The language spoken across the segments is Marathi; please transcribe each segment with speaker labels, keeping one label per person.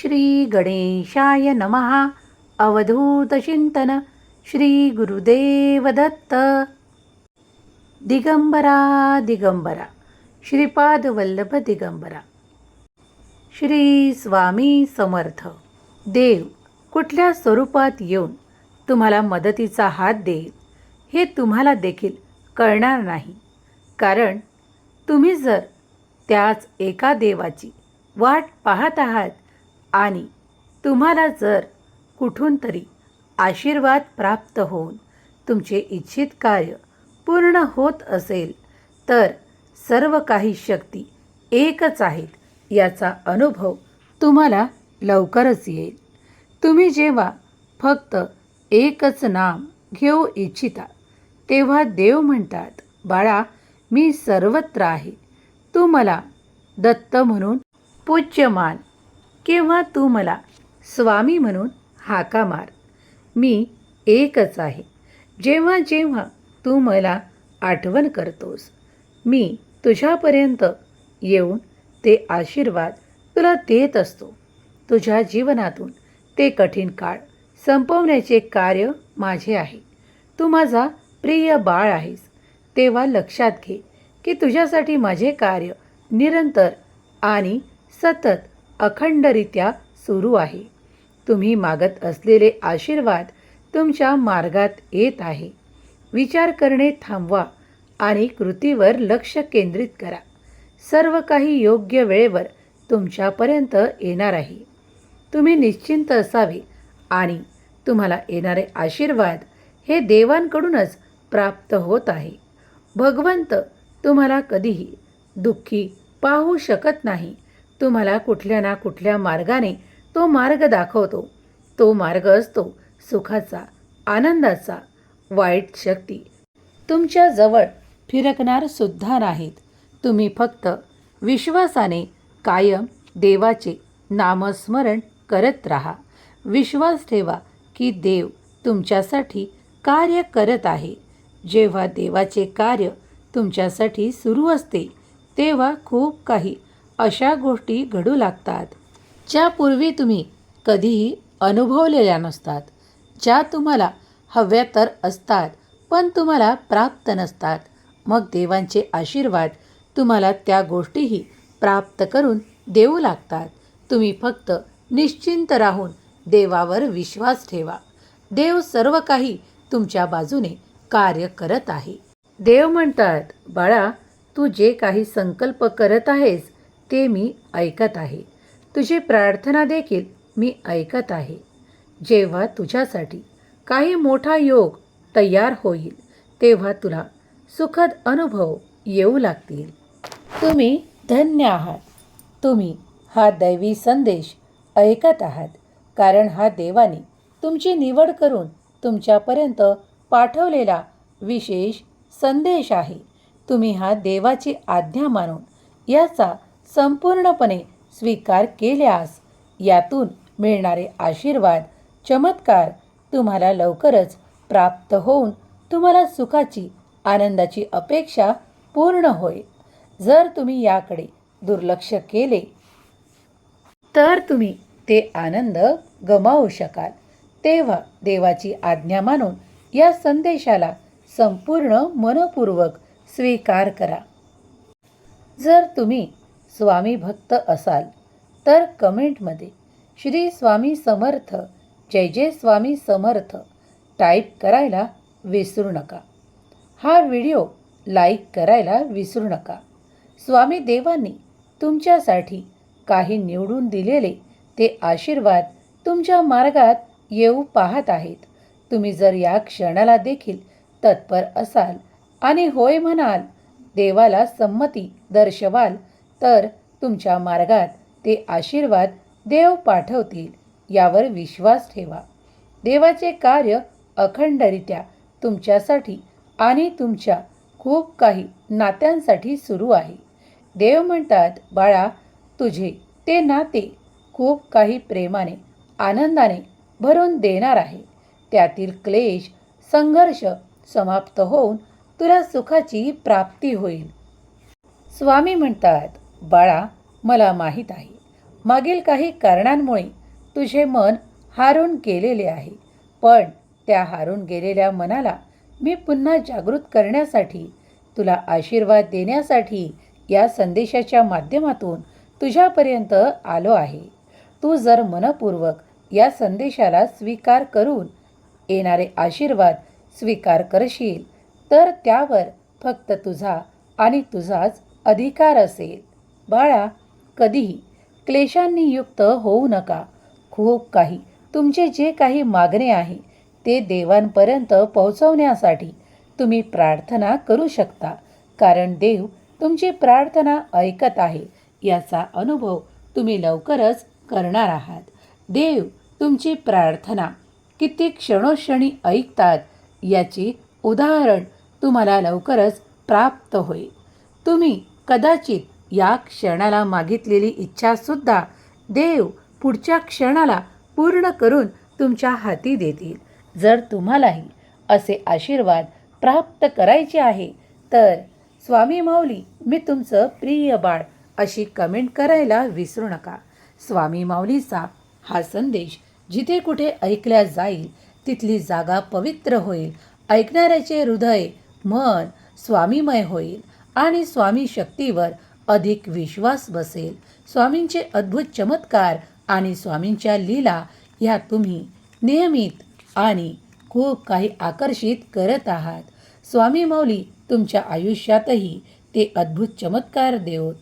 Speaker 1: श्री गणेशाय नमः अवधूतचिंतन श्री गुरुदेव दत्त दिगंबरा दिगंबरा। श्रीपाद वल्लभ दिगंबरा। श्री स्वामी समर्थ। देव कुठल्या स्वरूपात येऊन तुम्हाला मदतीचा हात देईल हे तुम्हाला देखील कळणार नाही. कारण तुम्ही जर त्याच एका देवाची वाट पाहत आहात आणि तुम्हाला जर कुठून तरी आशीर्वाद प्राप्त होऊन तुमचे इच्छित कार्य पूर्ण होत असेल तर सर्व काही शक्ती एकच आहेत याचा अनुभव तुम्हाला लवकरच येईल. तुम्ही जेव्हा फक्त एकच नाम घेऊ इच्छिता तेव्हा देव म्हणतात बाळा मी सर्वत्र आहे. तू मला दत्त म्हणून पूज्यमान केव्हा किंवा तू मला स्वामी म्हणून हाका मार. मी एकच आहे. जेव्हा जेव्हा तू मला आठवण करतोस मी तुझ्यापर्यंत येऊन ते आशीर्वाद तुला देत असतो. तुझ्या जीवनातून ते कठीण काळ संपवण्याचे कार्य माझे आहे. तू माझा प्रिय बाळ आहेस. तेव्हा लक्षात घे की तुझ्यासाठी माझे कार्य निरंतर आणि सतत अखंडरित्या सुरू आहे. तुम्ही मागत असलेले आशीर्वाद तुमच्या मार्गात येत आहे. विचार करणे थांबवा आणि कृतीवर लक्ष केंद्रित करा. सर्व काही योग्य वेळेवर तुमच्यापर्यंत येणार आहे. तुम्ही निश्चिंत असावे आणि तुम्हाला येणारे आशीर्वाद हे देवांकडूनच प्राप्त होत आहे. भगवंत तुम्हाला कधीही दुःखी पाहू शकत नाही. तुम्हाला कुठल्या ना कुठल्या मार्गाने तो मार्ग दाखवतो. तो मार्ग असतो सुखाचा आनंदाचा वाईट शक्ती. तुमच्या जवळ फिरकणार सुद्धा नाहीत. तुम्ही फक्त विश्वासाने कायम देवाचे नामस्मरण करत राहा. विश्वास ठेवा की देव तुमच्यासाठी कार्य करत आहे. जेव्हा देवाचे कार्य तुमच्यासाठी सुरू असते तेव्हा खूप काही अशा गोष्टी घडू लागतात ज्या पूर्वी तुम्ही कधीही अनुभवलेल्या नसतात ज्या तुम्हाला हव्या तर असतात पण तुम्हाला प्राप्त नसतात. मग देवांचे आशीर्वाद तुम्हाला त्या गोष्टीही प्राप्त करून देऊ लागतात. तुम्ही फक्त निश्चिंत राहून देवावर विश्वास ठेवा. देव सर्व काही तुमच्या बाजूने कार्य करत आहे. देव म्हणतात बाळा तू जे काही संकल्प करत आहेस ते मी ऐकत आहे. तुझी प्रार्थना देखील मी ऐकत आहे. जेव्हा तुझ्यासाठी काही मोठा योग तयार होईल तेव्हा तुला सुखद अनुभव येऊ लागतील. तुम्ही धन्य आहात. तुम्ही हा दैवी संदेश ऐकत आहात कारण हा देवाने तुमची निवड करून तुमच्यापर्यंत पाठवलेला विशेष संदेश आहे. तुम्ही हा देवाची आज्ञा मानून याचा संपूर्णपणे स्वीकार केल्यास यातून मिळणारे आशीर्वाद चमत्कार तुम्हाला लवकरच प्राप्त होऊन तुम्हाला सुखाची आनंदाची अपेक्षा पूर्ण होईल. जर तुम्ही याकडे दुर्लक्ष केले तर तुम्ही ते आनंद गमावू शकाल. तेव्हा देवाची आज्ञा मानून या संदेशाला संपूर्ण मनपूर्वक स्वीकार करा. जर तुम्ही स्वामी भक्त असाल तर कमेंटमध्ये श्री स्वामी समर्थ जय जय स्वामी समर्थ टाईप करायला विसरू नका. हा व्हिडिओ लाईक करायला विसरू नका. स्वामी देवांनी तुमच्यासाठी काही निवडून दिलेले ते आशीर्वाद तुमच्या मार्गात येऊ पाहत आहेत. तुम्ही जर या क्षणाला देखील तत्पर असाल आणि होय म्हणाल देवाला संमती दर्शवाल तर तुमच्या मार्गात ते आशीर्वाद देव पाठवतील यावर विश्वास ठेवा. देवाचे कार्य अखंडरित्या तुमच्यासाठी आणि तुमच्या खूप काही नात्यांसाठी सुरू आहे. देव म्हणतात बाळा तुझे ते नाते खूप काही प्रेमाने आनंदाने भरून देणार आहे. त्यातील क्लेश संघर्ष समाप्त होऊन तुला सुखाची प्राप्ती होईल. स्वामी म्हणतात बाळा मला माहीत आहे. मागील काही कारणांमुळे तुझे मन हारून गेलेले आहे. पण त्या हारून गेलेल्या मनाला मी पुन्हा जागृत करण्यासाठी तुला आशीर्वाद देण्यासाठी या संदेशाच्या माध्यमातून तुझ्यापर्यंत आलो आहे. तू जर मनपूर्वक या संदेशाला स्वीकार करून येणारे आशीर्वाद स्वीकार करशील तर त्यावर फक्त तुझा आणि तुझाच अधिकार असेल. बाळा कधीही क्लेशांनी युक्त होऊ नका. खूप काही तुमचे जे काही मागणे आहे ते देवांपर्यंत पोहोचवण्यासाठी तुम्ही प्रार्थना करू शकता. कारण देव तुमची प्रार्थना ऐकत आहे याचा अनुभव तुम्ही लवकरच करणार आहात. देव तुमची प्रार्थना किती क्षणोक्षणी ऐकतात याची उदाहरण तुम्हाला लवकरच प्राप्त होईल. तुम्ही कदाचित या क्षणाला मागितलेली इच्छासुद्धा देव पुढच्या क्षणाला पूर्ण करून तुमच्या हाती देतील. जर तुम्हालाही असे आशीर्वाद प्राप्त करायचे आहे तर स्वामी माऊली मी तुमचं प्रिय बाळ अशी कमेंट करायला विसरू नका. स्वामी माऊलीचा हा संदेश जिथे कुठे ऐकल्या जाईल तिथली जागा पवित्र होईल. ऐकणाऱ्याचे हृदय मन स्वामीमय होईल आणि स्वामी शक्तीवर अधिक विश्वास बसेल. स्वामींचे अद्भुत चमत्कार आणि स्वामींच्या लीला ह्या तुम्ही नियमित आणि खूप काही आकर्षित करत आहात. स्वामी मौली तुमच्या आयुष्यातही ते अद्भुत चमत्कार देवत.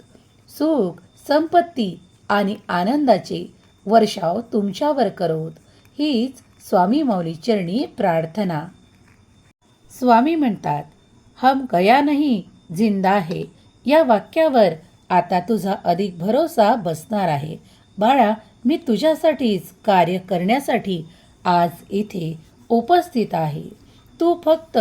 Speaker 1: सुख संपत्ती आणि आनंदाचे वर्षाव तुमच्यावर करोत हीच स्वामी मौली चरणी प्रार्थना. स्वामी म्हणतात हम गया नाही जिंदा आहे या वाक्यावर आता तुझा अधिक भरोसा बसणार आहे. बाळा मी तुझ्यासाठीच कार्य करण्यासाठी आज इथे उपस्थित आहे. तू फक्त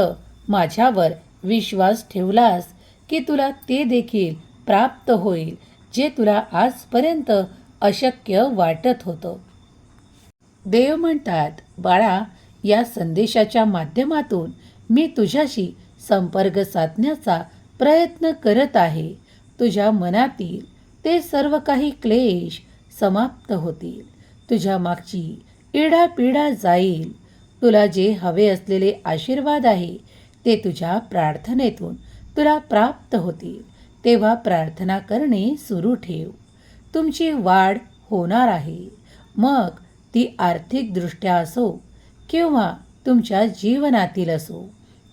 Speaker 1: माझ्यावर विश्वास ठेवलास की तुला ते देखील प्राप्त होईल जे तुला आजपर्यंत अशक्य वाटत होतं. देव म्हणतात बाळा या संदेशाच्या माध्यमातून मी तुझ्याशी संपर्क साधण्याचा प्रयत्न करत आहे. तुझ्या मनातील ते सर्व काही क्लेश समाप्त होतील. तुझ्या मागची इडापिडा जाईल. तुला जे हवे असलेले आशीर्वाद आहे ते तुझ्या प्रार्थनेतून तुला प्राप्त होतील. तेव्हा प्रार्थना करणे सुरू ठेव. तुमची वाढ होणार आहे. मग ती आर्थिकदृष्ट्या असो किंवा तुमच्या जीवनातील असो.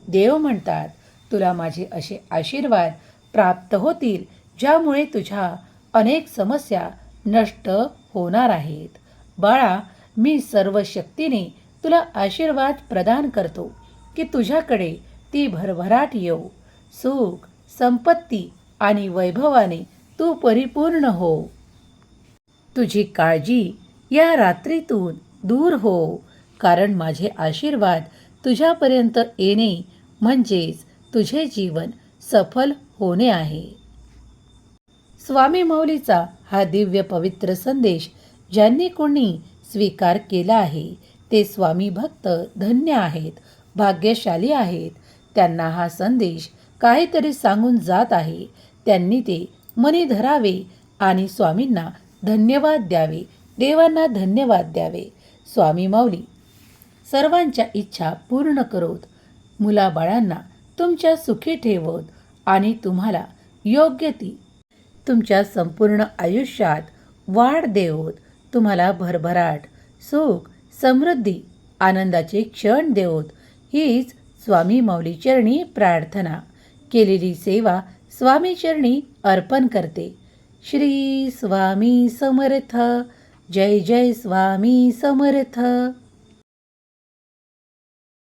Speaker 1: देव म्हणतात तुला माझे असे आशीर्वाद प्राप्त होतील ज्यामुळे तुझ्या अनेक समस्या नष्ट होणार आहेत. बाळा मी सर्व शक्तीने तुला आशीर्वाद प्रदान करतो की तुझ्याकडे ती भरभराट येऊ सुख संपत्ती आणि वैभवाने तू परिपूर्ण हो. तुझी काळजी या रात्रीतून दूर हो कारण माझे आशीर्वाद तुझ्यापर्यंत येणे म्हणजेच तुझे जीवन सफल होणे आहे. स्वामी मौलीचा हा दिव्य पवित्र संदेश ज्यांनी कोणी स्वीकार केला आहे ते स्वामी भक्त धन्य आहेत भाग्यशाली आहेत. त्यांना हा संदेश काहीतरी सांगून जात आहे. त्यांनी ते मनी धरावे आणि स्वामींना धन्यवाद द्यावे देवांना धन्यवाद द्यावे. स्वामी माऊली सर्वांच्या इच्छा पूर्ण करोत. मुलाबाळांना तुमच्या सुखी ठेवत आणि तुम्हाला योग्य ती. तुमच्या संपूर्ण आयुष्यात वाढ देवत. तुम्हाला भरभराट सुख समृद्धी आनंदाचे क्षण देवत. हीच स्वामी मौलीचरणी प्रार्थना. केलेली सेवा स्वामी चरणी अर्पण करते. श्री स्वामी समर्थ. जय जय स्वामी समर्थ.